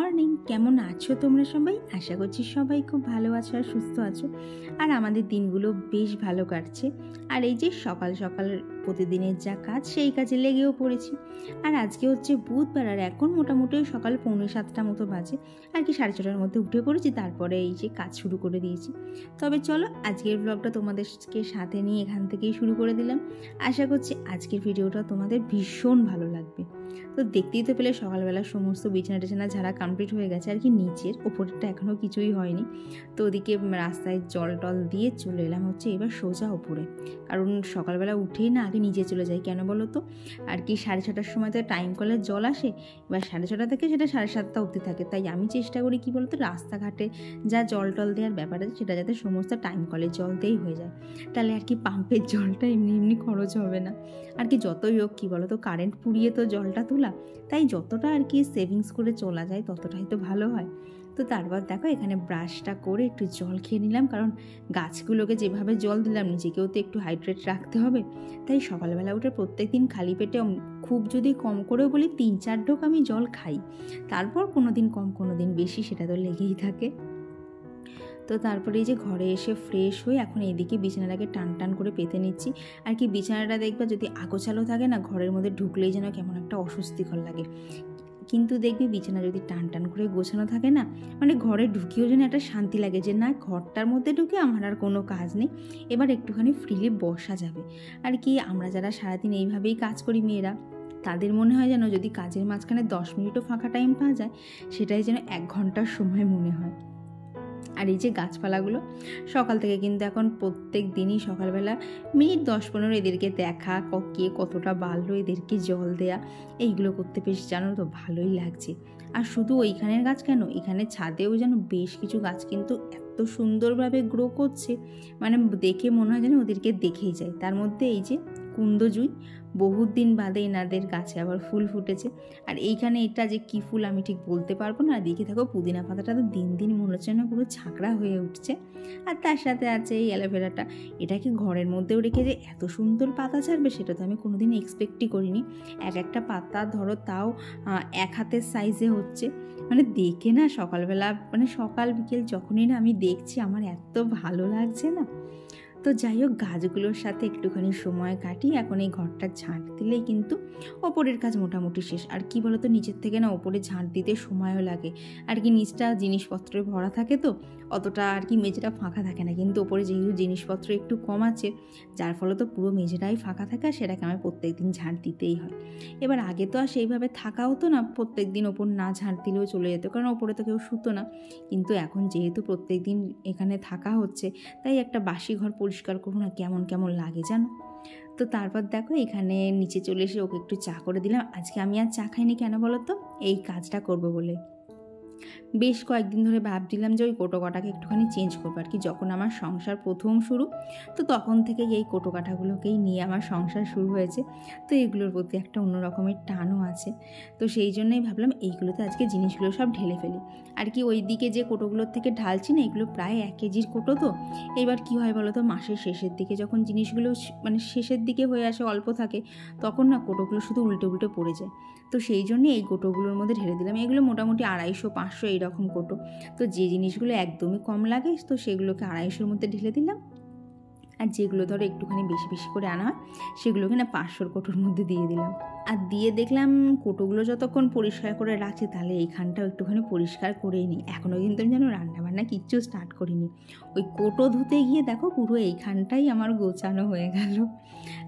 Morning. কেমন আছো তোমরা সবাই? আশা করছি সবাই খুব ভালো আছো আর সুস্থ আছো। আর আমাদের দিনগুলো বেশ ভালো কাটছে। আর এই যে সকাল সকাল প্রতিদিনের যা কাজ, সেই কাজে লেগেও পড়েছি। আর আজকে হচ্ছে বুধবার, আর এখন মোটামুটি সকাল পৌনে সাতটা মতো বাজে। আর কি সাড়ে ছটার মধ্যে উঠে পড়েছি, তারপরে এই যে কাজ শুরু করে দিয়েছি। তবে চলো, আজকের ব্লগটা তোমাদেরকে সাথে নিয়ে এখান থেকেই শুরু করে দিলাম। আশা করছি আজকের ভিডিওটা তোমাদের ভীষণ ভালো লাগবে। তো দেখতেই তো পেলে সকালবেলা সমস্ত বিছানা টিছানা ঝাড়া কমপ্লিট হয়ে গেছে, আর কি নিচের ওপরটা এখনও কিছুই হয়নি। তো ওদিকে রাস্তায় জল টল দিয়ে চলে এলাম হচ্ছে এবার সোজা ওপরে। কারণ সকালবেলা উঠেই না আগে নিচে চলে যাই, কেন বলো তো? আর কি সাড়ে ছটার সময় তো টাইম কলের জল আসে, এবার সাড়ে ছটা থেকে সেটা সাড়ে সাতটা অবধি থাকে। তাই আমি চেষ্টা করি কী বলতো, রাস্তাঘাটে যা জল টল দেওয়ার ব্যাপার আছে, সেটা যাতে সমস্ত টাইম কলের জল দিয়েই হয়ে যায়। তাহলে আর কি পাম্পের জলটা এমনি এমনি খরচ হবে না। আর কি যতই হোক কী বলো তো কারেন্ট পুড়িয়ে তো জলটা তোলা। তাই যতটা আর কি সেভিংস করে চলা যায়, ততটাই তো ভালো হয়। তো তারপর দেখো এখানে ব্রাশটা করে একটু জল খেয়ে নিলাম, কারণ গাছগুলোকে যেভাবে জল দিলাম, নিজেকেও তো একটু হাইড্রেট রাখতে হবে। তাই সকালবেলা উঠে প্রত্যেক দিন খালি পেটে খুব যদি কম করেও বলি, তিন চার ঢোক আমি জল খাই। তারপর কোনো দিন কম কোনো দিন বেশি, সেটা তো লেগেই থাকে। তো তারপরে এই যে ঘরে এসে ফ্রেশ হয়ে এখন এইদিকে বিছানাটাকে টান টান করে পেতে নিচ্ছি। আর কি বিছানাটা দেখবা যদি আগোছালো থাকে না, ঘরের মধ্যে ঢুকলেই যেন কেমন একটা অস্বস্তিকর লাগে। কিন্তু দেখবি বিছানা যদি টান টান করে গোছানো থাকে না মানে ঘরে ঢুকিয়েও যেন একটা শান্তি লাগে যে না, ঘরটার মধ্যে ঢুকে আমার আর কোনো কাজ নেই। এবার একটুখানি ফ্রিলি বসা যাবে। আর কি আমরা যারা সারাদিন এইভাবেই কাজ করি মেয়েরা, তাদের মনে হয় যেন যদি কাজের মাঝখানে দশ মিনিটও ফাঁকা টাইম পাওয়া যায়, সেটাই যেন এক ঘণ্টার সময় মনে হয়। আর এই যে গাছপালাগুলো, সকাল থেকে কিন্তু এখন প্রত্যেক দিনই সকালবেলা মিনিট দশ পনেরো এদেরকে দেখা, কে কতটা বাড়লো, এদেরকে জল দেয়া, এইগুলো করতে বেশ জানো তো ভালোই লাগছে। আর শুধু ওইখানের গাছ কেন? এখানে ছাদেও যেন বেশ কিছু গাছ কিন্তু এত সুন্দরভাবে গ্রো করছে মানে দেখে মনে হয় যেন ওদেরকে দেখেই যায়। তার মধ্যে এই যে কুন্দজুই। বহুত দিন বাদে এনাদের গাছে আবার ফুল ফুটেছে। আর এইখানে এটা যে কী ফুল আমি ঠিক বলতে পারব না। দেখে থাকো, পুদিনা পাতাটা তো দিন দিন মনে হচ্ছে না পুরো ছাঁকড়া হয়ে উঠছে। আর তার সাথে আছে এই অ্যালোভেরাটা। এটা কি ঘরের মধ্যেও রেখে যে এত সুন্দর পাতা ছাড়বে, সেটা তো আমি কোনোদিন এক্সপেক্টই করিনি। এক একটা পাতা ধরো তাও এক হাতের সাইজে হচ্ছে। মানে দেখে না সকালবেলা মানে সকাল বিকেল যখনই না আমি দেখছি, আমার এত ভালো লাগছে না। তো যাই হোক, গাছগুলোর সাথে একটুখানি সময় কাটিয়ে এখন এই ঘরটা ঝাঁট দিলেই কিন্তু ওপরের কাজ মোটামুটি শেষ। আর কি বলতো নিচের থেকে না ওপরে ঝাঁট দিতে সময়ও লাগে। আর কি নিচটা জিনিসপত্রে ভরা থাকে তো অতটা আর কি মেঝেটা ফাঁকা থাকে না। কিন্তু ওপরে যেহেতু জিনিসপত্র একটু কম আছে, যার ফলে তো পুরো মেঝেটাই ফাঁকা থাকে আর সেটাকে আমার প্রত্যেক দিন ঝাঁট দিতেই হয়। এবার আগে তো আর সেইভাবে থাকা হতো না প্রত্যেক দিন ওপর না ঝাঁট দিলেও চলে যেত, কারণ ওপরে তো কেউ শুতো না। কিন্তু এখন যেহেতু প্রত্যেক দিন এখানে থাকা হচ্ছে, তাই একটা বাসি ঘর পরিষ্কার করব না কেমন কেমন লাগে জানো? তো তারপর দেখো এখানে নিচে চলে এসে ওকে একটু চা করে দিলাম। আজকে আমি আর চা খাইনি কেন বলো তো? এই কাজটা করব বলে। বেশ কয়েকদিন ধরে ভাবছিলাম যে ওই কোটোকাটাকে একটুখানি চেঞ্জ করব। আর কি যখন আমার সংসার প্রথম শুরু, তো তখন থেকে এই কোটোকাটাগুলোকেই নিয়ে আমার সংসার শুরু হয়েছে। তো এগুলোর প্রতি একটা অন্য রকমের টানও আছে। তো সেই জন্যই ভাবলাম এইগুলোতে আজকে জিনিসগুলো সব ঢেলে ফেলি। আর কি ওই দিকে যে কোটোগুলোর থেকে ঢালছি না, এগুলো প্রায় এক কেজির কোটো তো। এবার কি হয় বলো তো, মাসের শেষের দিকে যখন জিনিসগুলো মানে শেষের দিকে হয়ে আসে, অল্প থাকে, তখন না কোটোগুলো শুধু উল্টে উল্টে পড়ে যায়। তো সেই জন্য এই কোটোগুলোর মধ্যে ঢেলে দিলাম। এগুলো মোটামুটি আড়াইশো, পাঁচশো এইরকম কোটো। তো যে জিনিসগুলো একদমই কম লাগে, তো সেগুলোকে আড়াইশোর মধ্যে ঢেলে দিলাম। আর যেগুলো ধরো একটুখানি বেশি বেশি করে আনা হয়, সেগুলোকে না পাঁচশোর কোটোর মধ্যে দিয়ে দিলাম। আর দিয়ে দেখলাম কোটোগুলো যতক্ষণ পরিষ্কার করে রাখছে, তাহলে এইখানটাও একটুখানি পরিষ্কার করেই নিই। এখনও কিন্তু আমি যেন রান্নাবান্না কিচ্ছু স্টার্ট করিনি। ওই কোটো ধুতে গিয়ে দেখো পুরো এইখানটাই আমার গোছানো হয়ে গেল।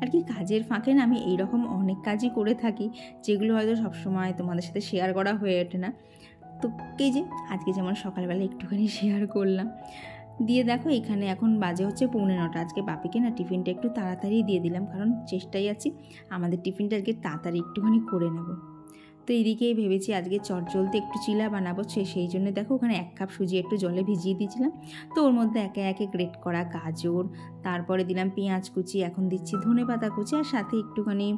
আর কি কাজের ফাঁকে না আমি এইরকম অনেক কাজই করে থাকি, যেগুলো হয়তো সবসময় তোমাদের সাথে শেয়ার করা হয়ে ওঠে না। তো কে যে আজকে যেমন সকালবেলা একটুখানি শেয়ার করলাম দিয়ে দেখো এখানে এখন বাজে হচ্ছে পৌনে নটা। আজকে বাপিকে না টিফিনটা একটু তাড়াতাড়ি দিয়ে দিলাম, কারণ চেষ্টাই আছি আমাদের টিফিনটা আজকে তাড়াতাড়ি একটুখানি করে নেব। তো এদিকে ভেবেছি আজকে চট জলতে একটু চিলা বানাবো, সে সেই জন্য দেখো ওখানে এক কাপ সুজি একটু জলে ভিজিয়ে দিয়েছিলাম। তো ওর মধ্যে একে একে গ্রেট করা গাজর, তারপরে দিলাম পেঁয়াজ কুচি, এখন দিচ্ছি ধনে পাতা কুচি আর সাথে একটুখানি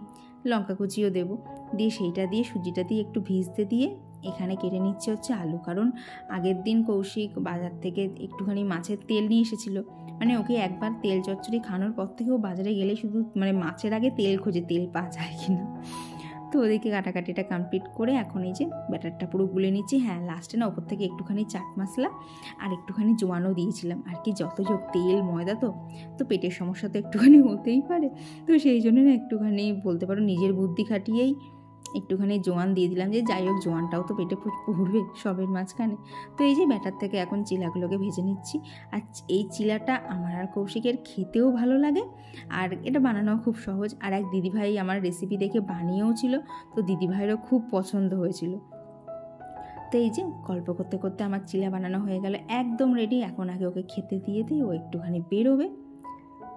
লঙ্কা কুচিও দেবো। দিয়ে সেইটা দিয়ে সুজিটা দিয়ে একটু ভিজতে দিয়ে এখানে কেটে নিচ্ছে হচ্ছে আলু। কারণ আগের দিন কৌশিক বাজার থেকে একটুখানি মাছের তেল নিয়ে এসেছিল। মানে ওকে একবার তেল চচ্চড়ি খানোর পর থেকেও বাজারে গেলে শুধু মানে মাছের আগে তেল খোঁজে, তেল পাওয়া যায় কিনা। তো ওদিকে কাটাকাটিটা কমপ্লিট করে এখন এই যে ব্যাটারটা পুরো গুলে নিচ্ছি। হ্যাঁ লাস্টে না ওপর থেকে একটুখানি চাট মশলা আর একটুখানি জোয়ানও দিয়েছিলাম। আর কি যত যোগ তেল, ময়দা তো তো পেটের সমস্যা তো একটুখানি হতেই পারে। তো সেই জন্য না একটুখানি বলতে পারো নিজের বুদ্ধি খাটিয়েই একটুখানি জোয়ান দিয়ে দিলাম যে যাই হোক, জোয়ানটাও তো পেটে পড়বে সবের মাঝখানে। তো এই যে ব্যাটার থেকে এখন চিলাগুলোকে ভেজে নিচ্ছি। আর এই চিলাটা আমার আর কৌশিকের খেতেও ভালো লাগে আর এটা বানানোও খুব সহজ। আর এক দিদিভাই আমার রেসিপি দেখে বানিয়েও ছিল, তো দিদিভাইয়েরও খুব পছন্দ হয়েছিল। তো এই যে গল্প করতে করতে আমার চিলা বানানো হয়ে গেল, একদম রেডি এখন আগে ওকে খেতে দিয়ে দিই, ও একটুখানি বেরোবে।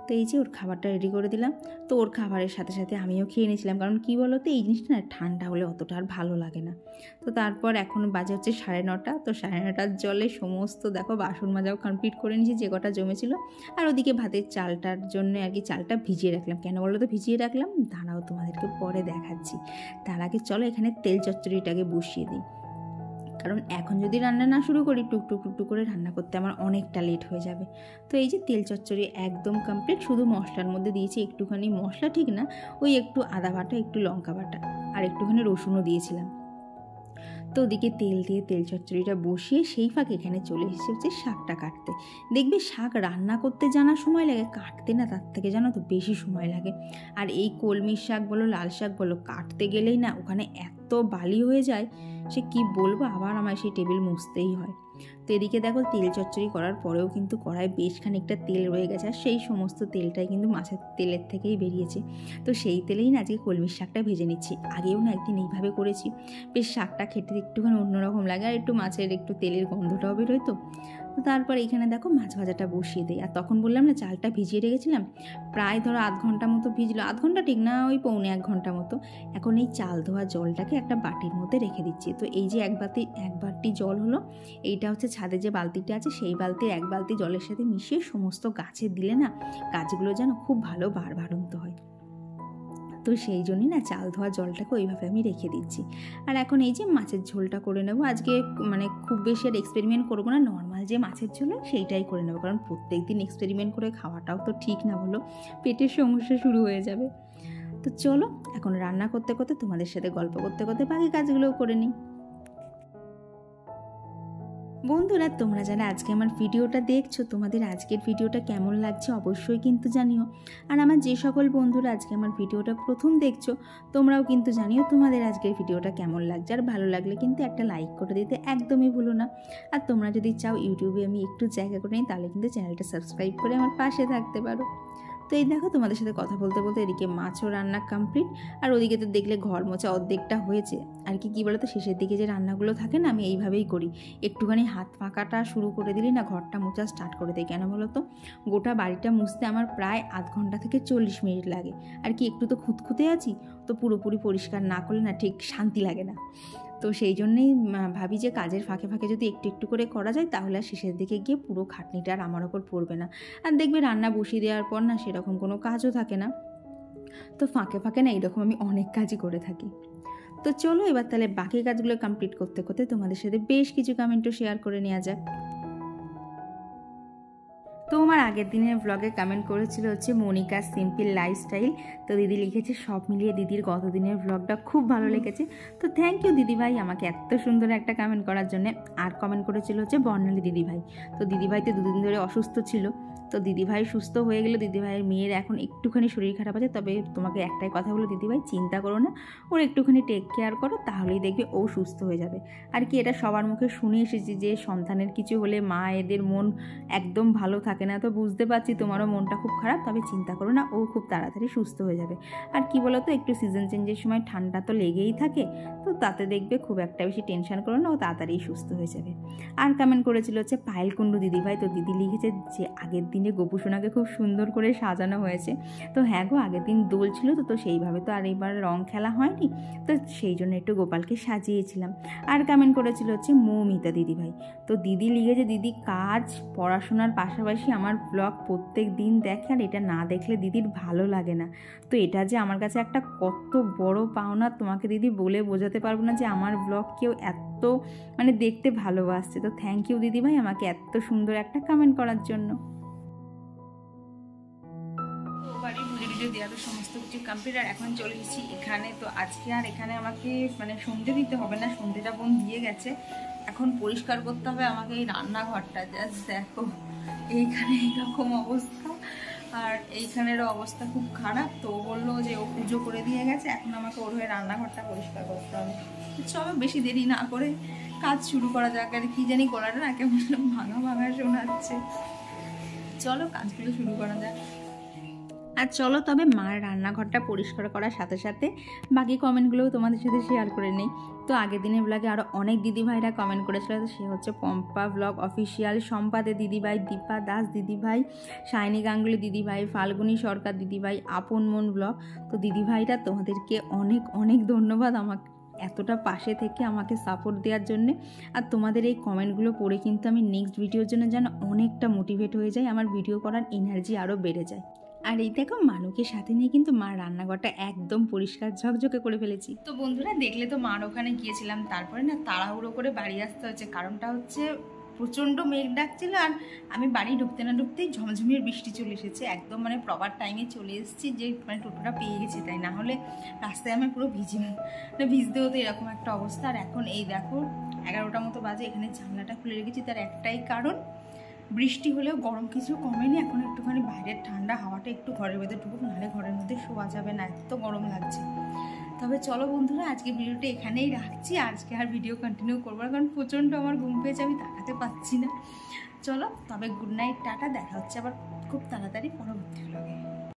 তো এই যে ওর খাবারটা রেডি করে দিলাম। তো ওর খাবারের সাথে সাথে আমিও খেয়ে নিয়েছিলাম। কারণ কী বলো তো এই জিনিসটা না ঠান্ডা হলে অতটা আর ভালো লাগে না। তো তারপর এখন বাজে হচ্ছে সাড়ে নটা। তো সাড়ে নটার জলে সমস্ত দেখো বাসন মাজাও কমপ্লিট করে নিয়েছি, যে কটা জমেছিল। আর ওদিকে ভাতের চালটার জন্য আর কি চালটা ভিজিয়ে রাখলাম। কেন বলো তো ভিজিয়ে রাখলাম। দাঁড়াও তোমাদেরকে পরে দেখাচ্ছি। তার আগে চলো এখানে তেল চচ্চড়িটাকে বসিয়ে দিই। কারণ এখন যদি রান্না না শুরু করি টুকটুক টুকটুক করে রান্না করতে আমার অনেকটা লেট হয়ে যাবে। তো এই যে তেল চচ্চড়ি একদম কমপ্লিট শুধু মশলার মধ্যে দিয়েছি একটুখানি মশলা, ঠিক না? ওই একটু আদা বাটা, একটু লঙ্কা বাটা, আর একটুখানি রসুনও দিয়েছিলাম। তো ওদিকে তেল দিয়ে তেল চচ্চড়িটা বসিয়ে সেই ফাঁকে এখানে চলে এসেছে শাকটা কাটতে। দেখবে শাক রান্না করতে জানা সময় লাগে, কাটতে না তার থেকে জানো তো বেশি সময় লাগে। আর এই কলমির শাক বলো, লাল শাক বলো, কাটতে গেলেই না ওখানে এত বালি হয়ে যায়, সে কি বলব? আবার আমায় সেই টেবিল মুছতেই হয়। তো এদিকে দেখো তেল চচ্চড়ি করার পরেও কিন্তু কড়াই বেশ খানিকটা তেল রয়ে গেছে আর সেই সমস্ত তেলটাই কিন্তু মাছের তেলের থেকেই বেরিয়েছে। তো সেই তেলেই না আজকে কলমির শাকটা ভেজে নিচ্ছি। আগেও না একদিন এইভাবে করেছি। বেশ শাকটা খেতে একটুখানি অন্যরকম লাগে আর একটু মাছের একটু তেলের গন্ধটাও বেরোয় তো। তো তারপর এখানে দেখো মাছ ভাজাটা বসিয়ে দিই। আর তখন বললাম না চালটা ভিজিয়ে রেখেছিলাম, প্রায় ধরো আধ ঘণ্টা মতো ভিজলো। আধ ঘণ্টা ঠিক না, ওই পৌনে এক ঘণ্টা মতো। এখন এই চাল ধোয়া জলটাকে একটা বাটির মধ্যে রেখে দিচ্ছি। তো এই যে এক বাতি, এক বাটি জল হলো, এইটা হচ্ছে ছাদে যে বালতিটা আছে, সেই বালতির এক বালতি জলের সাথে মিশিয়ে সমস্ত গাছে দিলে না, গাছগুলো যেন খুব ভালো বার বাড়ন্ত হয়। তো সেই জন্যই না চাল ধোয়া জলটাকে ওইভাবে আমি রেখে দিচ্ছি। আর এখন এই যে মাছের ঝোলটা করে নেব, আজকে মানে খুব বেশি আর এক্সপেরিমেন্ট করব না নর্মাল যে মাছের ঝোল, সেইটাই করে নেব। কারণ প্রত্যেক দিন এক্সপেরিমেন্ট করে খাওয়াটাও তো ঠিক না বলো, পেটের সমস্যা শুরু হয়ে যাবে। তো চলো, এখন রান্না করতে করতে তোমাদের সাথে গল্প করতে করতে বাকি কাজগুলোও করে নিই। বন্ধুরা, তোমরা যারা আজকে আমার ভিডিওটা দেখছ, তোমাদের আজকের ভিডিওটা কেমন লাগছে অবশ্যই কিন্তু জানিও। আর আমার যে সকল বন্ধুরা আজকে আমার ভিডিওটা প্রথম দেখছ, তোমরাও কিন্তু জানিও তোমাদের আজকের ভিডিওটা কেমন লাগছে। আর ভালো লাগলে কিন্তু একটা লাইক করে দিতে একদমই ভুলো না। আর তোমরা যদি চাও, ইউটিউবে আমি একটু জায়গা করে নিই, তাহলে কিন্তু চ্যানেলটা সাবস্ক্রাইব করে আমার পাশে থাকতে পারো। তো এই দেখো তোমাদের সাথে কথা বলতে বলতে এদিকে মাছও রান্না কমপ্লিট আর ওদিকে তো দেখলে ঘর মোছা অর্ধেকটা হয়েছে। আর কি, কী বলো তো শেষের দিকে যে রান্নাগুলো থাকে না, আমি এইভাবেই করি। একটুখানি হাত ফাঁকাটা শুরু করে দিলি না, ঘরটা মোছা স্টার্ট করে দিই কেন বলো তো? গোটা বাড়িটা মুছতে আমার প্রায় আধ ঘণ্টা থেকে চল্লিশ মিনিট লাগে। আর কি, একটু তো খুঁতখুঁতে আছি, তো পুরোপুরি পরিষ্কার না করলে না ঠিক শান্তি লাগে না। তো সেই জন্যেই ভাবি যে কাজের ফাঁকে ফাঁকে যদি একটু একটু করে করা যায়, তাহলে আর শেষের দিকে গিয়ে পুরো খাটনিটা আর আমার ওপর পড়বে না। আর দেখবে রান্না বসিয়ে দেওয়ার পর না সেরকম কোনো কাজও থাকে না। তো ফাঁকে ফাঁকে না এরকম আমি অনেক কাজই করে থাকি। তো চলো এবার তাহলে বাকি কাজগুলো কমপ্লিট করতে করতে তোমাদের সাথে বেশ কিছু কমেন্টও শেয়ার করে নেওয়া যাক। তো আমার আগের দিনের ব্লগে কমেন্ট করেছিল হচ্ছে মনিকা সিম্পল লাইফস্টাইল তো দিদি লিখেছে সব মিলিয়ে দিদির গত দিনের ব্লগটা খুব ভালো লেগেছে। তো থ্যাংক ইউ দিদিভাই আমাকে এত সুন্দর একটা কমেন্ট করার জন্য। আর কমেন্ট করেছিল হচ্ছে বর্ণালী দিদিভাই তো দিদিভাই তো দুদিন ধরে অসুস্থ ছিল। তো দিদিভাই সুস্থ হয়ে গেলো। দিদিভাইয়ের মেয়ের এখন একটুখানি শরীর খারাপ আছে। তবে তোমাকে একটাই কথা বলো দিদিভাই চিন্তা করো না। ওর একটুখানি টেক কেয়ার করো তাহলেই দেখবে ও সুস্থ হয়ে যাবে। আর কি এটা সবার মুখে শুনে এসেছি যে সন্তানের কিছু হলে মা এদের মন একদম ভালো থাকে। না, তো বুঝতে পারছি তোমারও মনটা খুব খারাপ, তবে চিন্তা করো না, ও খুব তাড়াতাড়ি সুস্থ হয়ে যাবে। আর কি বলো তো একটু সিজন চেঞ্জের সময় ঠান্ডা তো লেগেই থাকে, তো তাতে দেখবে খুব একটা বেশি টেনশন করো না, ও তাড়াতাড়ি সুস্থ হয়ে যাবে। আর কমেন্ট করেছিল হচ্ছে পায়েল কুণ্ডু দিদিভাই, তো দিদি লিখেছে যে, আগের দিনে গোপুসোনাকে খুব সুন্দর করে সাজানো হয়েছে। তো হ্যাঁ গো, আগের দিন দোল ছিল, তো তো সেইভাবে তো আর এবার রং খেলা হয়নি, তো সেই জন্য একটু গোপালকে সাজিয়েছিলাম। আর কমেন্ট করেছিল হচ্ছে মৌমিতা দিদিভাই, তো দিদি লিখেছে, দিদি কাজ, পড়াশোনার পাশাপাশি আমার ব্লগ প্রত্যেক দিন দেখে আর এটা না দেখলে দিদির ভালো লাগে না। তো এটা যে আমার কাছে একটা কত বড় পাওনা, তোমাকে দিদি বলে বোঝাতে পারব না যে আমার ব্লগ কেউ এত মানে দেখতে ভালোবাসছে। তো থ্যাংক ইউ দিদিভাই আমাকে এত সুন্দর একটা কমেন্ট করার জন্য। দেওয়া তো সমস্ত কিছু কমপ্লিট আর এখন চলে এসেছি এখানে। তো আজকে আর এখানে আমাকে মানে সন্ধে দিতে হবে না, সন্ধেটা বোন দিয়ে গেছে। এখন পরিষ্কার করতে হবে আমাকে এই রান্নাঘরটা জাস্ট দেখো। এইখানে এইরকম অবস্থা। আর এইখানেরও অবস্থা খুব খারাপ। তো বলল যে ও পুজো করে দিয়ে গেছে, এখন আমাকে ওর হয়ে রান্নাঘরটা পরিষ্কার করতে হবে। চলো বেশি দেরি না করে কাজ শুরু করা যাক। আর কি জানি গলাটা না কেমন ভাঙা ভাঙা শোনাচ্ছে। চলো কাজগুলো শুরু করা যাক। আর চলো তবে মার রান্নাঘরটা পরিষ্কার করার সাথে সাথে বাকি কমেন্টগুলোও তোমাদের সাথে শেয়ার করে নেই। তো আগের দিনের ব্লগে আরও অনেক দিদিভাইরা কমেন্ট করেছিল, তো সে হচ্ছে পম্পা ব্লগ অফিসিয়াল সম্পাদে দিদিভাই, দীপা দাস দিদিভাই, শাইনি গাঙ্গুলি দিদিভাই, ফাল্গুনি সরকার দিদিভাই, আপন মন ব্লগ তো দিদিভাইরা তোমাদেরকে অনেক অনেক ধন্যবাদ আমাকে এতটা পাশে থেকে আমাকে সাপোর্ট দেওয়ার জন্যে। আর তোমাদের এই কমেন্টগুলো পড়ে কিন্তু আমি নেক্সট ভিডিওর জন্য যেন অনেকটা মোটিভেট হয়ে যাই, আমার ভিডিও করার এনার্জি আরও বেড়ে যায়। আর এই দেখো মানুকে সাথে নিয়ে কিন্তু মা রান্নাঘরটা একদম পরিষ্কার ঝকঝকে করে ফেলেছি। তো বন্ধুরা দেখলে তো মার ওখানে গিয়েছিলাম, তারপরে না তাড়াহুড়ো করে বাড়ি আসতে হচ্ছে কারণটা হচ্ছে প্রচণ্ড মেঘ ডাকছিল আর আমি বাড়ি ঢুকতে না ঢুকতেই ঝমঝমিয়ে বৃষ্টি চলে এসেছে। একদম মানে প্রপার টাইমে চলে এসেছি যে মানে টোটোটা পেয়ে গেছি, তাই না হলে রাস্তায় আমি পুরো ভিজি মানে ভিজতে হতো এরকম একটা অবস্থা। আর এখন এই দেখো এগারোটা মতো বাজে, এখানে জানলাটা খুলে রেখেছি। তার একটাই কারণ বৃষ্টি হলেও গরম কিছু কমেনি, এখন একটুখানি বাইরের ঠান্ডা হাওয়াটা একটু ঘরের ভেতরে ঢুকুক, নাহলে ঘরের মধ্যে শোয়া যাবে না, এত গরম লাগছে। তবে চলো বন্ধুরা আজকে ভিডিওটা এখানেই রাখছি, আজকে আর ভিডিও কন্টিনিউ করব না, কারণ প্রচণ্ড আমার ঘুম পেয়েছে, আমি তাকাতে পারছি না। চলো, তবে গুড নাইট টাটা, দেখা হচ্ছে আবার খুব তাড়াতাড়ি পরবর্তী